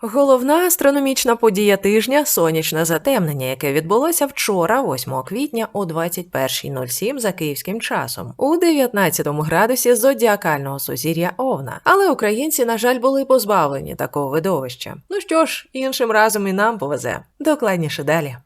Головна астрономічна подія тижня сонячне затемнення, яке відбулося вчора, 8 квітня о 21.07 за київським часом, у 19 градусі зодіакального сузір'я Овна. Але українці, на жаль, були позбавлені такого видовища. Ну що ж, іншим разом і нам повезе. Докладніше далі.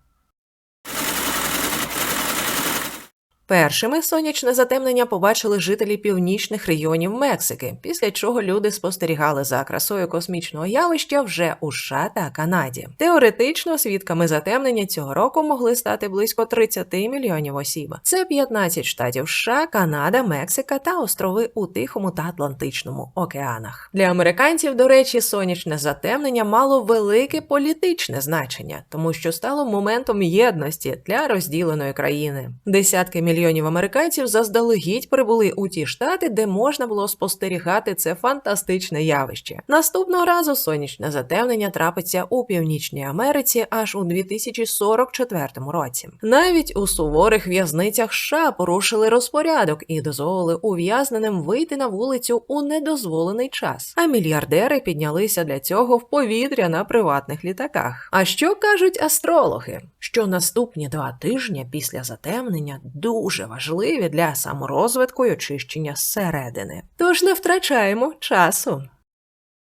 Першими сонячне затемнення побачили жителі північних регіонів Мексики, після чого люди спостерігали за красою космічного явища вже у США та Канаді. Теоретично свідками затемнення цього року могли стати близько 30 мільйонів осіб. Це 15 штатів США, Канада, Мексика та острови у Тихому та Атлантичному океанах. Для американців, до речі, сонячне затемнення мало велике політичне значення, тому що стало моментом єдності для розділеної країни. Десятки мільйонів американців заздалегідь прибули у ті штати, де можна було спостерігати це фантастичне явище. Наступного разу сонячне затемнення трапиться у Північній Америці аж у 2044 році. Навіть у суворих в'язницях США порушили розпорядок і дозволили ув'язненим вийти на вулицю у недозволений час. А мільярдери піднялися для цього в повітря на приватних літаках. А що кажуть астрологи? Що наступні два тижні після затемнення дуже важливі для саморозвитку й очищення зсередини. Тож не втрачаємо часу.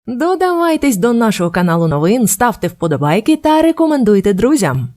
Додавайтесь до нашого каналу новин, ставте вподобайки та рекомендуйте друзям.